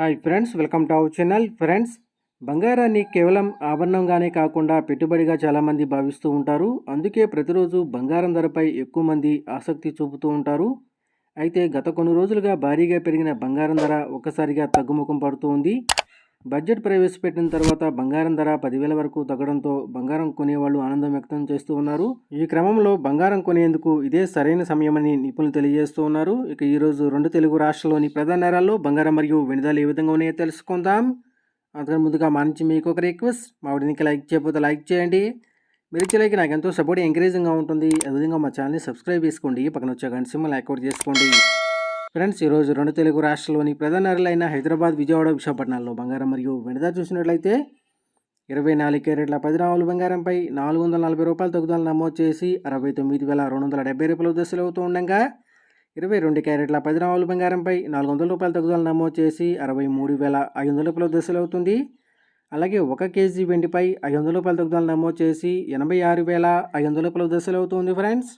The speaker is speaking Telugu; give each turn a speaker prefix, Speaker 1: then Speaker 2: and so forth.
Speaker 1: Hi friends welcome to our channel. Friends బంగారాన్ని కేవలం ఆభరణంగానే కాకుండా పెట్టుబడిగా చాలామంది భావిస్తూ ఉంటారు. అందుకే ప్రతిరోజు బంగారం ధరపై ఎక్కువ మంది ఆసక్తి చూపుతూ ఉంటారు. అయితే గత కొన్ని రోజులుగా భారీగా పెరిగిన బంగారం ధర ఒక్కసారిగా తగ్గుముఖం పడుతూ ఉంది. బడ్జెట్ ప్రవేశపెట్టిన తర్వాత బంగారం ధర పదివేల వరకు తగ్గడంతో బంగారం కొనేవాళ్ళు ఆనందం వ్యక్తం చేస్తూ ఉన్నారు. ఈ క్రమంలో బంగారం కొనేందుకు ఇదే సరైన సమయమని నిపుణులు తెలియజేస్తూ ఉన్నారు. ఇక ఈరోజు రెండు తెలుగు రాష్ట్రాల్లోని ప్రధాన నగరాల్లో బంగారం మరియు వెనుదలు ఏ విధంగా ఉన్నాయో తెలుసుకుందాం. అందుకని ముందుగా మా నుంచి మీకు ఒక రిక్వెస్ట్. మా వీడియోకి లైక్ చేయకపోతే లైక్ చేయండి. మీరు ఇచ్చేలాగే నాకు ఎంతో సపోర్ట్ ఎంకరేజింగ్గా ఉంటుంది. అదేవిధంగా మా ఛానల్ని సబ్స్క్రైబ్ చేసుకోండి. పక్కన వచ్చే గంట సింహల్ యాక్టివేట్ చేసుకోండి. ఫ్రెండ్స్ ఈరోజు రెండు తెలుగు రాష్ట్రాల్లోని ప్రధాన నగరాలైన హైదరాబాద్ విజయవాడ విశాఖపట్నాల్లో బంగారం మరియు వెనుద చూసినట్లయితే ఇరవై నాలుగు క్యారెట్ల పది నాలుగు బంగారంపై నాలుగు వందల నలభై రూపాయల తగ్గుదల నమోదు చేసి అరవై తొమ్మిది వేల రెండు వందల డెబ్బై రూపాయల దశలు అవుతూ ఉండగా ఇరవై రెండు క్యారెట్ల పది రావుల బంగారంపై నాలుగు వందల రూపాయల తగ్గుదల నమోదు చేసి అరవై మూడు వేల ఐదు వందల రూపాయల దశలు అవుతుంది. అలాగే ఒక కేజీ వెండిపై ఐదు వందల రూపాయల తగ్గుదల నమోదు చేసి ఎనభై ఆరు వేల ఐదు వందల రూపాయల దశలు అవుతుంది ఫ్రెండ్స్.